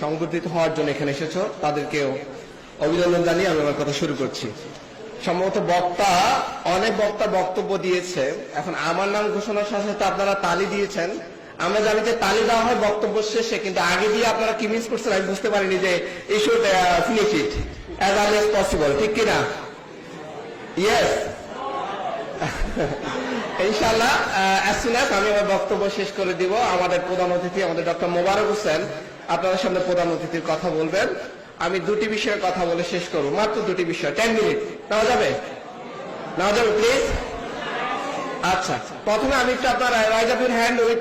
সংগঠিত হওয়ার জন্য এখানে এসেছ, তাদেরকেও অভিনন্দন জানিয়ে আমি আমার কথা শুরু করছি। সম্ভবত বক্তা, অনেক বক্তা বক্তব্য দিয়েছে। এখন আমার নাম ঘোষণার সাথে সাথে আপনারা তালি দিয়েছেন। আমরা জানি যে তালি দেওয়া হয় বক্তব্য শেষে, কিন্তু আগে দিয়ে আপনারা কি মিস করছেন আমি বুঝতে পারিনি যে অ্যাজ পসিবল ঠিক কিনা ইয়েস ইনশাল্লাহ আমি আমার বক্তব্য শেষ করে দিব, আমাদের প্রধান অতিথি আমাদের ডক্টর মোবারক হোসেন, আপনাদের সামনে প্রধান অতিথির কথা বলবেন। আমি দুটি বিষয়ে কথা বলে শেষ করব, মাত্র দুটি বিষয় টেন মিনিট নেওয়া যাবে? নেওয়া যাবে প্লিজ আচ্ছা প্রথমে আমি একটু আপনার rise up your hand with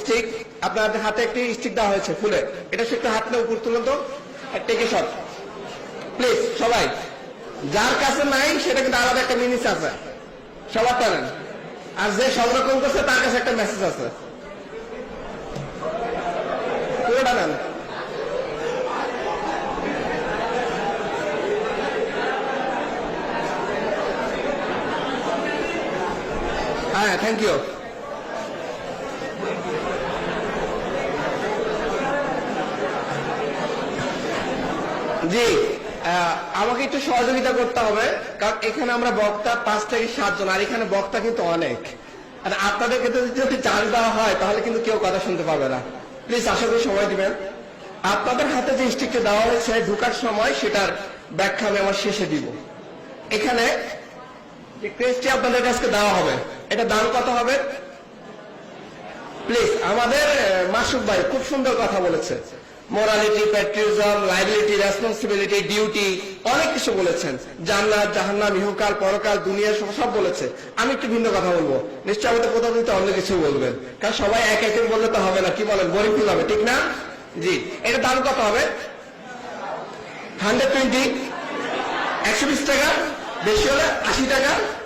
stick আপনার হাতে একটি স্টিক দেওয়া হয়েছে ফুলে। এটা সে একটু হাত নিয়ে উপর তুলুন তো। টেকে শট প্লিজ সবাই। যার কাছে নাই, সেটা কিন্তু আলাদা একটা মিনিস আছে। সবার টানেন আর যে সংরক্ষণ করছে, তার কাছে একটা মেসেজ আছে। পুরোটা নেন হ্যাঁ থ্যাংক ইউ জি আমাকে একটু সহযোগিতা করতে হবে, কারণ এখানে আমরা বক্তা পাঁচ থেকে সাতজন, আর এখানে বক্তা কিন্তু অনেক। আর আপনাদের ক্ষেত্রে যদি চার্জ দেওয়া হয়, তাহলে কিন্তু কেউ কথা শুনতে পাবে না। প্লিজ আশা করি সময় দিবেন। আপনাদের হাতে যে স্টিকটা দেওয়া হয়েছে, ঢুকার সময় সেটার ব্যাখ্যা আমি আমার শেষে দিব। এখানে যে ক্রেজটি আপনাদের কাছে দেওয়া হবে। এটা দাম কত হবে? প্লিজ আমাদের মাসুক ভাই খুব সুন্দর কথা বলেছে। Morality patriotism liability responsibility duty অনেক কিছু বলেছেন। জান্নাত, জাহান্নাম, ইহকাল, পরকাল, দুনিয়া সব বলেছে। আমি একটু ভিন্ন কথা বলব। নিশ্চয়ই আমাদের প্রধান অতিথি অন্য কিছু বলবেন। কারণ সবাই এক এক বললে তো হবে না। কি বলেন? বোরিং ফিল হবে, ঠিক না? জি। এটা দাম কত হবে? হান্ড্রেড টোয়েন্টি একশো বিশ টাকা? বেশি হলে আশি টাকা?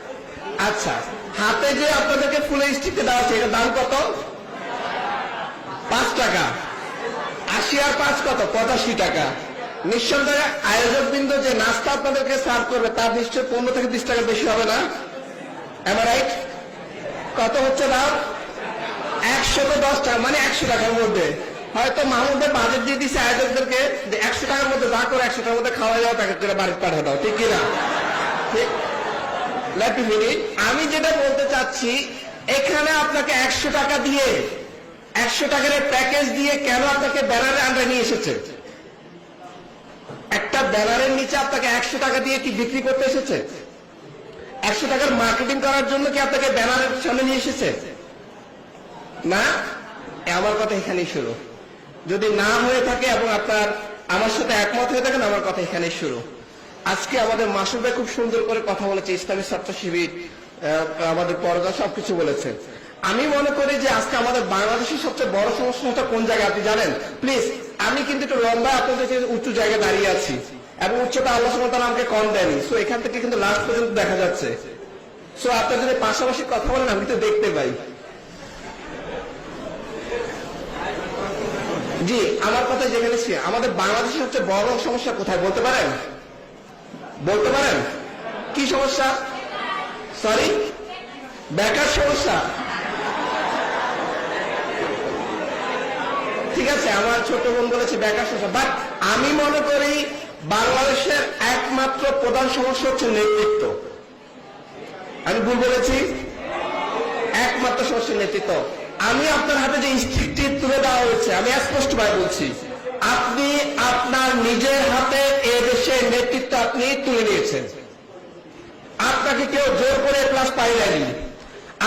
আচ্ছা হাতে যে আপনাদেরকে ফুলের স্টিকটা দেওয়া আছে এটার দাম কত? পাঁচ টাকা। আশি আর পাঁচ কত? পঁচাশি টাকা। নিঃসন্দেহে আয়োজক বিন্দু যে নাস্তা আপনাদেরকে সার্ভ করবে, তার নিশ্চয় পনেরো থেকে বিশ টাকা বেশি হবে না? রাইট কত হচ্ছে দাম? একশো তো দশ টাকা মানে একশো টাকার মধ্যে। হয়তো মাহমুদের বাজেট দিয়ে দিচ্ছে আয়োজকদেরকে যে একশো টাকার মধ্যে যা করে, একশো টাকার মধ্যে খাওয়া যাওয়া করে বাড়িতে পাঠিয়ে দাও, ঠিক কিনা ঠিক? আমি যেটা বলতে চাচ্ছি, এখানে আপনাকে একশো টাকা দিয়ে, একশো টাকার প্যাকেজ দিয়ে কেন আপনাকে ব্যানারের আন্ডার নিয়ে এসেছে? একটা ব্যানারের নিচে আপনাকে একশো টাকা দিয়ে কি বিক্রি করতে এসেছে? একশো টাকার মার্কেটিং করার জন্য কি আপনাকে ব্যানারের সামনে নিয়ে এসেছে? না? আমার কথা এখানেই শুরু। যদি না হয়ে থাকে এবং আপনার, আমার সাথে একমত হয়ে থাকেন, আমার কথা এখানেই শুরু। আজকে আমাদের মাসুদ ভাই খুব সুন্দর করে কথা বলেছে, ইসলামী ছাত্র শিবির আমাদের পরগা সবকিছু বলেছে। আমি মনে করি যে আজকে আমাদের বাংলাদেশের সবচেয়ে বড় সমস্যাটা কোন জায়গায়, আপনি জানেন? প্লিজ আমি কিন্তু একটু লম্বা আপনাদের উঁচু জায়গায় দাঁড়িয়ে আছি এবং উচ্চতা আল্লাহ সুবহানাহু আমাকে কম দেয়নি। সো এখান থেকে কিন্তু লাস্ট পর্যন্ত দেখা যাচ্ছে। সো আপনার যদি পাশাপাশি কথা বলেন, আমি তো দেখতে পাই। জি, আমার কথা যেখানে আমাদের বাংলাদেশের সবচেয়ে বড় সমস্যা কোথায় বলতে পারেন? বলতে পারেন? কি সমস্যা? সরি বেকার সমস্যা? ঠিক আছে, আমার ছোট বোন বলেছে বেকার সমস্যা। বাট আমি মনে করি বাংলাদেশের একমাত্র প্রধান সমস্যা হচ্ছে নেতৃত্ব। আমি ভুল বলেছি? একমাত্র সমস্যা নেতৃত্ব। আমি আপনার হাতে যে স্টিকটি তুলে দেওয়া হয়েছে, আমি স্পষ্টভাবে বলছি। আপনি আপনার আপনি তুলে নিয়েছেন। আপনাকে কেউ জোর করে ক্লাস পাইলেনি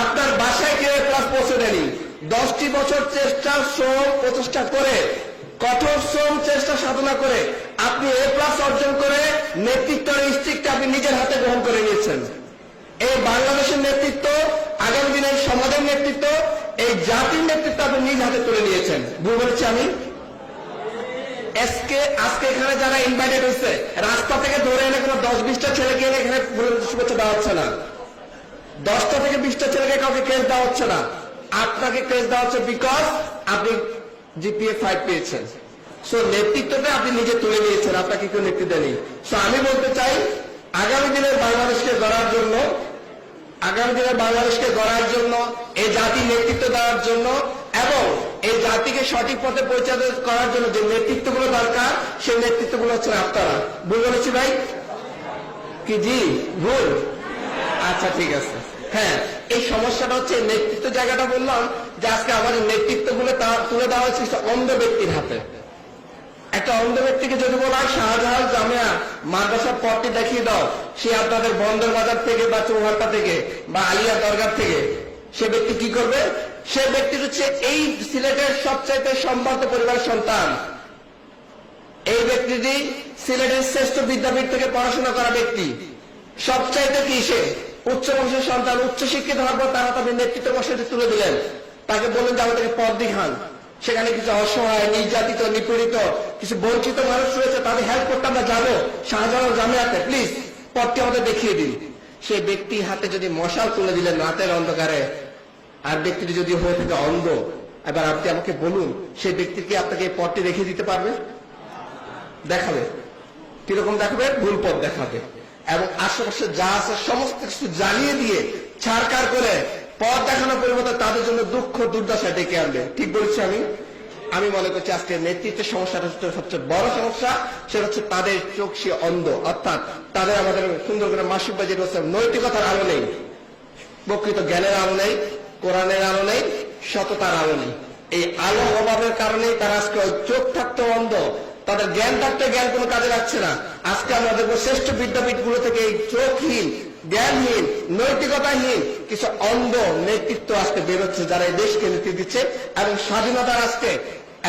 আপনার বাসায় কেউ ক্লাস পৌঁছে দেয়নি। দশটি বছর চেষ্টা, শ্রম প্রচেষ্টা করে, কঠোর শ্রম চেষ্টা সাধনা করে আপনি এ প্লাস অর্জন করে নেতৃত্বের স্টিকটা আপনি নিজের হাতে গ্রহণ করে নিয়েছেন। এই বাংলাদেশের নেতৃত্ব, আগামী দিনের সমাজের নেতৃত্ব, এই জাতির নেতৃত্ব আপনি নিজ হাতে তুলে নিয়েছেন। ভুল বলেছি আমি? আজকে আজকে এখানে যারা ইনভাইটেড হয়েছে, রাস্তা থেকে ধরে এনে কোনো দশ, বিশটা ছেলেকে এনে এখানে দেওয়া হচ্ছে না। দশটা থেকে বিশটা ছেলেকে কাউকে কেস দেওয়া হচ্ছে না। আপনাকে ক্রেজ দেওয়া হচ্ছে বিকজ আপনি জিপিএ ফাইভ পেয়েছেন। সো নেতৃত্বটা আপনি নিজে তুলে নিয়েছেন, আপনাকে কেউ নেতৃত্ব দেয়নি। সো আমি বলতে চাই, আগামী দিনের বাংলাদেশকে গড়ার জন্য, আগামী দিনে বাংলাদেশকে গড়ার জন্য, এই জাতির নেতৃত্ব দেওয়ার জন্য এই জাতিকে সঠিক পথে পরিচালনা করার জন্য যে নেতৃত্বগুলো দরকার, সেই নেতৃত্বগুলো হচ্ছে আপনারা। ভুল বলেছি ভাই? কি জি? ভুল? আচ্ছা ঠিক আছে। হ্যাঁ এই সমস্যাটা হচ্ছে নেতৃত্ব জায়গাটা বললাম যে আজকে আমাদের নেতৃত্বগুলো তা- তুলে দেওয়া হচ্ছে অন্ধ ব্যক্তির হাতে। একটা অন্ধ ব্যক্তিকে যদি বলা হয় শাহজাহান জামিয়া, মাদ্রাসার পথটি দেখিয়ে দাও। সে আপনাদের বন্দর বাজার থেকে বা চৌহাট্টা থেকে বা আলিয়া দরগার থেকে, সে ব্যক্তি কি করবে? সে ব্যক্তি হচ্ছে এই সিলেটের সবচাইতে সম্ভ্রান্ত পরিবারের সন্তান। এই ব্যক্তিটি সিলেটের শ্রেষ্ঠ বিদ্যাপীঠ থেকে পড়াশোনা করা ব্যক্তি। সবচাইতে কি সে? উচ্চ বংশের সন্তান, উচ্চ শিক্ষিত হওয়ার পর তারা তাদের নেতৃত্ব বসে তুলে দিলেন। তাকে বললেন যে আমাদেরকে পদ দেখান। সেখানে কিছু অসহায়, নির্যাতিত, নিপীড়িত, কিছু বঞ্চিত মানুষ রয়েছে, তাদের হেল্প করতে আমরা যাব। শাহজালাল জামিয়াতে প্লিজ পদটি আমাদের দেখিয়ে দিন। সেই ব্যক্তি হাতে যদি মশাল তুলে দিলেন, রাতের অন্ধকারে আর ব্যক্তিটি যদি হয়ে থাকে অন্ধ, এবার আপনি আমাকে বলুন, সেই ব্যক্তিকে আপনাকে পথটি দেখিয়ে দিতে পারবে? দেখাবে। কীরকম দেখাবে? ভুল পথ দেখাবে। এবং আশেপাশে যা আছে, সমস্ত কিছু জানিয়ে দিয়ে ছাড়কার করে পথ দেখানোর পরিবর্তে তাদের জন্য দুঃখ, দুর্দশা ডেকে আনবে। ঠিক বলছি আমি? আমি মনে করছি আজকে নেতৃত্বের সমস্যাটা হচ্ছে সবচেয়ে বড় সমস্যা, সেটা হচ্ছে তাদের চোখ সে অন্ধ। অর্থাৎ তাদের আমাদের সুন্দর করে মাসিক হচ্ছে নৈতিকতার আলো নেই, প্রকৃত জ্ঞানের আলো নেই। কোরআনের আলো নেই, সততার আলো নেই। এই আলো অভাবের কারণেই তারা আজকে চোখ থাকতে অন্ধ। তাদের জ্ঞান থাকতে জ্ঞান কোনো কাজে লাগছে না। আজকে আমরা দেখব শ্রেষ্ঠ বিদ্যাপীঠগুলো থেকে এই চোখহীন, জ্ঞানহীন, নৈতিকতাহীন কিছু অন্ধ নেতৃত্ব আজকে বেরোচ্ছে যারা এই দেশকে নেতৃত্ব দিচ্ছে এবং স্বাধীনতার আজকে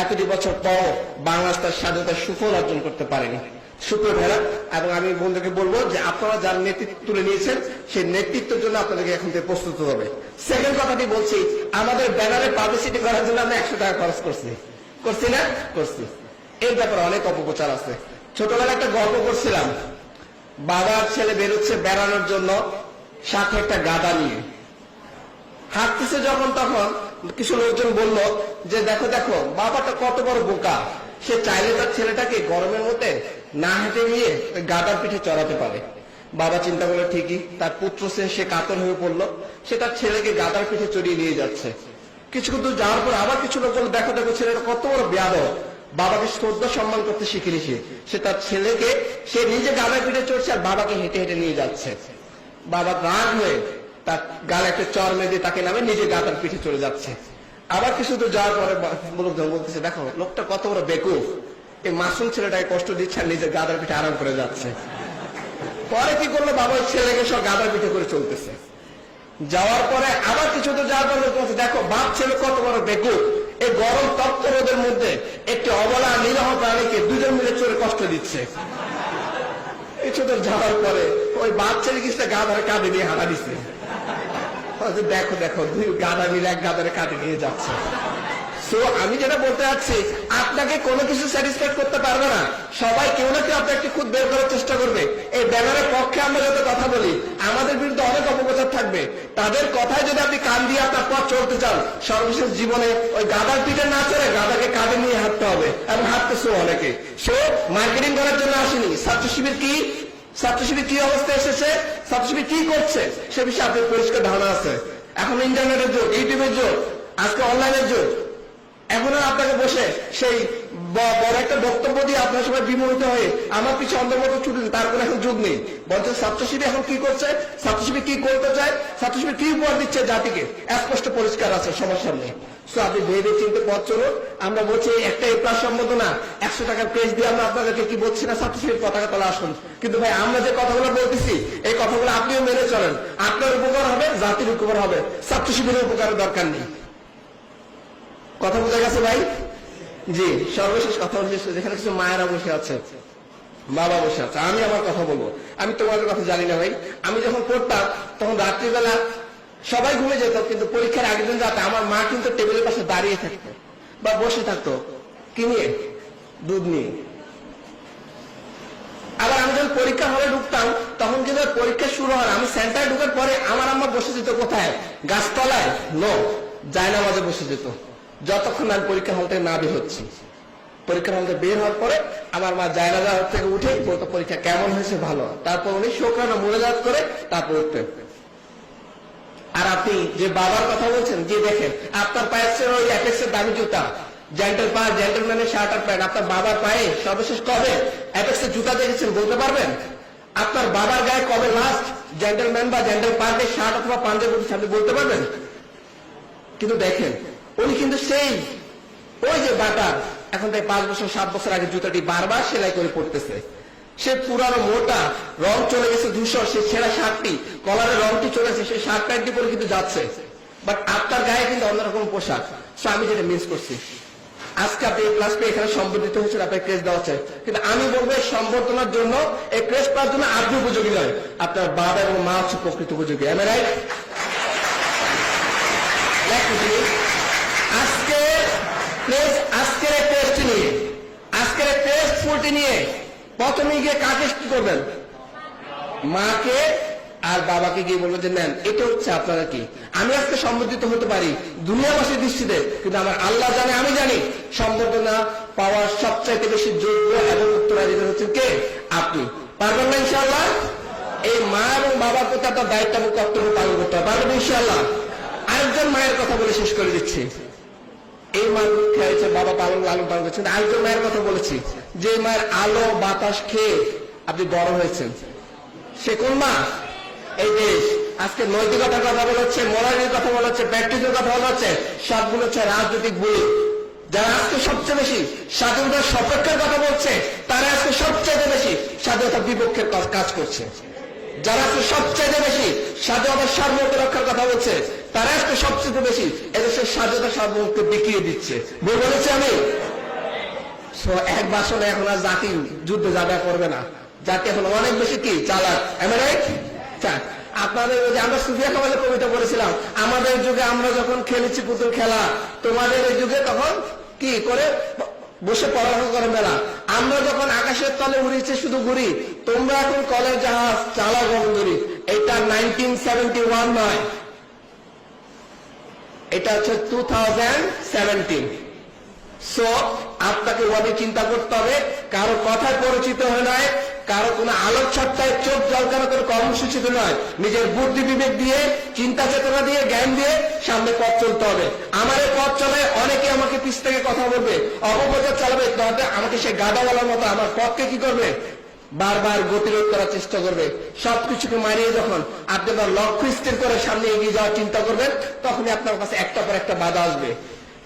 এতটি বছর পর বাংলাদেশ তার স্বাধীনতার সুফল অর্জন করতে পারেনি। সুপ্রিয় ভেড়া এবং আমি বন্ধুকে বলব যে আপনারা যার নেতৃত্ব তুলে নিয়েছেন, সেই নেতৃত্বের জন্য আপনাদেরকে এখন থেকে প্রস্তুত হবে। সেকেন্ড কথাটি বলছি, আমাদের ব্যানারে পাবলিসিটি করার জন্য আমরা একশো টাকা খরচ করছি। করছি না? করছি। এর ব্যাপারে অনেক অপপ্রচার আছে। ছোটবেলায় একটা গল্প করছিলাম, বাবার ছেলে বেরোচ্ছে বেড়ানোর জন্য সাথে একটা গাদা নিয়ে। হাঁটতেছে যখন তখন কিছু লোকজন বলল যে, দেখো দেখো, বাবাটা কত বড় বোকা। সে চাইলে তার ছেলেটাকে গরমের মধ্যে না হেঁটে ওই গাদার পিঠে চড়াতে পারে। বাবা চিন্তা করল, ঠিকই, তার পুত্র সে সে কাতর হয়ে পড়ল। সে তার ছেলেকে গাদার পিঠে চড়িয়ে নিয়ে যাচ্ছে। কিছু দূর যাওয়ার পর আবার কিছু লোক বলল দেখো দেখো, ছেলেটা কত বড় ব্যাধ বাবাকে শ্রদ্ধা, সম্মান করতে শিখে নিয়েছে সে তার ছেলেকে, সে নিজে গাদার পিঠে চড়ছে আর বাবাকে হেঁটে হেঁটে নিয়ে যাচ্ছে। বাবা রাগ হয়ে তার গালে একটা চর মেঁধে তাকে নামে নিজে গাতার পিঠে চলে যাচ্ছে। আবার কিছু দূর যাওয়ার পরে বলতেছে, দেখো, লোকটা কত বড় বেকুফ। এই মাসুম ছেলেটাকে কষ্ট দিচ্ছে আর নিজের গাদার পিঠে আরাম করে যাচ্ছে। পরে কি করল? বাবা ছেলেকে সব গাদার পিঠে করে চলতেছে। যাওয়ার পরে আবার কিছু দূর যাওয়ার পরে দেখো, বাপ ছেলে কত বড় বেকুফ এই গরম তপ্ত রোদের মধ্যে একটি অবলা নিরহ প্রাণীকে দুজন মিলে চড়ে কষ্ট দিচ্ছে। কিছু দূর যাওয়ার পরে ওই বাচ্চার কিছুটা গা ধরে কাঁধে নিয়ে হাঁটা দিচ্ছে। দেখো দেখো, দুই গাদা মিলে এক গাদারে কাঁধে নিয়ে যাচ্ছে। সো আমি যেটা বলতে চাচ্ছি, আপনাকে কোনো কিছু স্যাটিসফাইড করতে পারবে না। সবাই কেউ না কেউ আপনাকে খুব বের করার চেষ্টা করবে। এই ব্যানারের পক্ষে আমরা যত কথা বলি, আমাদের বিরুদ্ধে অনেক অপপ্রচার থাকবে। তাদের কথায় যদি আপনি কান দিয়ে আপনার পথ চলতে চান, সর্বশেষ জীবনে ওই গাদার পিঠে না চড়ে গাদাকে কাঁধে নিয়ে হাঁটতে হবে এবং হাঁটতেছে অনেকে। সে মার্কেটিং করার জন্য আসেনি। ছাত্র শিবির কি? ছাত্র শিবির কি অবস্থায় এসেছে? ছাত্র শিবির কি করছে? সে বিষয়ে আপনার পরিষ্কার ধারণা আছে। এখন ইন্টারনেটের যুগ ইউটিউবের যুগ, আজকে অনলাইনের যুগ। এখন আর আপনাকে বসে সেই বড় একটা বক্তব্য দিয়ে আপনার সবাই বিমোহিত হয়ে আমার পিছু অন্ধমত ছুটে তার কোনো এখন যুগ নেই। বলছে ছাত্র শিবির এখন কি করছে? ছাত্র শিবির কি করতে চায়? ছাত্র শিবির কি উপহার দিচ্ছে জাতিকে? স্পষ্ট পরিষ্কার আছে সবার সামনে। আপনি ভেবে চিনতে পথ চলুন। আমরা বলছি একটা এই প্লাস সম্বোধনা একশো টাকার প্রেস দিয়ে আমরা আপনাদেরকে কি বলছি না ছাত্র শিবির পতাকা তোলা আসুন। কিন্তু ভাই, আমরা যে কথাগুলো বলতেছি, এই কথাগুলো আপনিও মেনে চলেন। আপনার উপকার হবে, জাতির উপকার হবে। ছাত্র শিবিরের উপকারের দরকার নেই। কথা বোঝা গেছে ভাই? জি, সর্বশেষ কথা হচ্ছে যেখানে কিছু মায়েরা বসে আছে, বাবা বসে আছে, আমি আমার কথা বলব। আমি তোমাদের কথা জানি না ভাই। আমি যখন পড়তাম, তখন রাত্রিবেলা সবাই ঘুমে যেত, কিন্তু পরীক্ষার আগের দিন রাতে আমার মা কিন্তু টেবিলের পাশে দাঁড়িয়ে থাকতো বা বসে থাকতো। কি নিয়ে? দুধ নিয়ে। আবার আমি যখন পরীক্ষা হলে ঢুকতাম, তখন কিন্তু পরীক্ষা শুরু হয়, আমি সেন্টারে ঢুকার পরে আমার আম্মা বসে যেত কোথায়? গাছতলায়? নো জায়নামাজে বসে যেত। যতক্ষণ আমি পরীক্ষা হল থেকে না বের হচ্ছি। পরীক্ষার হল থেকে বের হওয়ার পরে আমার মা জায়নাজা থেকে উঠে বলতো, পরীক্ষা কেমন হয়েছে? ভালো। তারপর উনি শোকরানা মোনাজাত করে তারপর উঠতেন। আর আপনি যে বাবার কথা বলছেন, যে দেখেন, আপনার পায়ের ওই অ্যাপেক্সের দামি জুতা, জেন্টেল পা জেন্টেলম্যানের শার্ট আর প্যান্ট, আপনার বাবার পায়ে সর্বশেষ কবে অ্যাপেক্সের জুতা দেখেছেন বলতে পারবেন? আপনার বাবার গায়ে কবে লাস্ট জেন্টেলম্যান বা জেন্টেল পার্কের শার্ট অথবা পাঞ্জাবি আপনি বলতে পারবেন? কিন্তু দেখেন উনি কিন্তু সেই, ওই যে বাটার, এখন তাই পাঁচ বছর, সাত বছর আগে জুতাটি বারবার সেলাই করে পড়তেছে সে পুরানো মোটা, রং চলে গেছে ধূসর, সে ছেঁড়া শার্টটি কলারের রংটি চলে গেছে সেই শার্ট প্যান্টটি পরে কিন্তু যাচ্ছে। বাট আপনার গায়ে কিন্তু অন্যরকম পোশাক, সো আমি যেটা মিস করছি। আজকে আপনি এই ক্লাস পেয়ে এখানে সম্বোধিত হয়েছেন, আপনার ক্রেস দেওয়া হচ্ছে। কিন্তু আমি বলব এই সম্বর্ধনার জন্য, এই ক্রেস পাওয়ার জন্য আপনি উপযোগী নয়। আপনার বাবা এবং মা হচ্ছে প্রকৃত উপযোগী আমি রাইট প্লেস আজকের টেস্ট নিয়ে, আজকের টেস্ট ফুলটি নিয়ে প্রথমে গিয়ে কাকে করবেন? মাকে আর বাবাকে গিয়ে বলব যে নেন এটা হচ্ছে আপনারা কি? আমি আজকে সম্বোধিত হতে পারি দুনিয়াবাসীর দৃষ্টিতে, কিন্তু আমার আল্লাহ জানে, আমি জানি সম্বর্ধনা পাওয়ার সবচাইতে বেশি যোগ্য এবং উত্তরাধিকার হচ্ছেন কে? আপনি। পারবেন না, ইনশাআল্লাহ? এই মা এবং বাবার প্রতি আপনার দায়িত্ব এবং কর্তব্য পালন করতে হবে। পারবেন ইনশাআল্লাহ? আরেকজন মায়ের কথা বলে শেষ করে দিচ্ছি। এই মা দুধ খেয়েছে বাবা পালন লালন পালন করছেন আরেকজন মায়ের কথা বলেছি, যে মায়ের আলো, বাতাস খেয়ে আপনি বড় হয়েছেন। সে কোন মা? এই দেশ। আজকে নৈতিকতার কথা বলা হচ্ছে মোরালের কথা বলা হচ্ছে প্র্যাকটিসের কথা বলা হচ্ছে সবগুলো হচ্ছে রাজনৈতিক বই যারা আজকে সবচেয়ে বেশি স্বাধীনতার সপক্ষের কথা বলছে, তারা আজকে সবচেয়ে বেশি স্বাধীনতার বিপক্ষের কাজ করছে। যারা আজকে সবচেয়ে বেশি স্বাধীনতার সার্বভৌম রক্ষার কথা বলছে, তারা আজকে সবচেয়ে বেশি এদেশের স্বাধীনতা সার্বভৌমকে বিকিয়ে দিচ্ছে। বই বলেছি আমি। এক বাসনে এখন আর জাতি যুদ্ধে যাবে করবে না। জাতি এখন অনেক বেশি কি? চালাক? চাক। আপনাদের যে আমরা সুফিয়া কামালের কবিতা বলেছিলাম আমাদের যুগে আমরা যখন খেলেছি পুতুল খেলা, তোমাদের ওই যুগে তখন কি করে? বসে পড়াশোনা করে মেলা। আমরা যখন আকাশের তলে উড়িয়েছি শুধু ঘুরি তোমরা এখন কলের জাহাজ চালা গঙ্গুরি এটা নাইনটিন নয়। এটা হচ্ছে টু সো আপনাকে ওভাবে চিন্তা করতে হবে, কারও কথায় পরিচিত হয়ে নয় কারও কোনো আলোক সত্তায় চোখ জলকানো করে কর্মসূচিতে নয়। নিজের বুদ্ধি বিবেক দিয়ে, চিন্তা চেতনা দিয়ে, জ্ঞান দিয়ে সামনে পথ চলতে হবে। আমার এই পথ চলে অনেকে আমাকে পিছ থেকে কথা বলবে, অপপ্রচার চালাবে তাহলে আমাকে সে গাদা বলার মতো আমার পথকে কি করবে? বারবার গতিরোধ করার চেষ্টা করবে। সবকিছুকে মারিয়ে যখন আপনি আপনার লক্ষ্য স্থির করে সামনে এগিয়ে যাওয়ার চিন্তা করবেন, তখনই আপনার কাছে একটা পর একটা বাধা আসবে।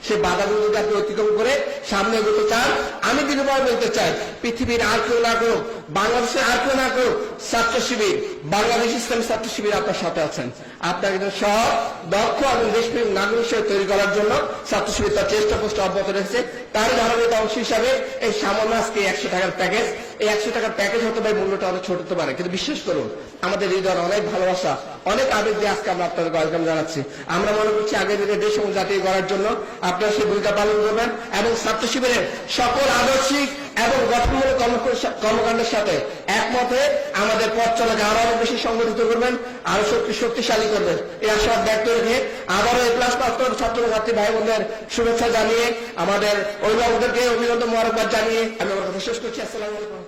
সে বাধাগুলো যদি আপনি অতিক্রম করে সামনে এগোতে চান, আমি দীর্ঘভাবে বলতে চাই, পৃথিবীর আর কেউ না করুক বাংলাদেশের আর কেউ না করুক ছাত্র শিবির, বাংলাদেশ ইসলামী ছাত্র শিবির আপনার সাথে আছেন। আপনাকে কিন্তু সব দক্ষ এবং দেশপ্রেম নাগরিক হিসেবে তৈরি করার জন্য ছাত্র শিবির তার চেষ্টা পোস্ট অব্যাহত রেখেছে। তার ধারাবাহিক অংশ হিসাবে এই সামান্য আজকে একশো টাকার প্যাকেজ এই একশো টাকার প্যাকেজ হতে পারে, মূল্যটা অনেক ছোট হতে পারে। কিন্তু বিশ্বাস করুন, আমাদের হৃদয় অনেক ভালোবাসা, অনেক আবেগ দিয়ে আজকে আমরা আপনাদের ওয়েলকাম জানাচ্ছি। আমরা মনে করছি আগের দিনে দেশ এবং জাতি গড়ার জন্য আপনারা সেই ভূমিকা পালন করবেন এবং ছাত্র শিবিরের সকল আদর্শিক এবং গঠনমূলক কর্মকাণ্ডের সাথে একমতে আমাদের পথ চলাকে আরও অনেক বেশি সংগঠিত করবেন, আরও শক্তি শক্তিশালী করবেন। এই আশাবাদ ব্যক্ত রেখে আবারও এই ক্লাস করার ছাত্র ছাত্রী ভাই বোনদের শুভেচ্ছা জানিয়ে আমাদের অভিভাবকদেরকে অভিনন্দন, মোবারকবাদ জানিয়ে আমি আমার কথা শেষ করছি। আসসালাম আলাইকুম।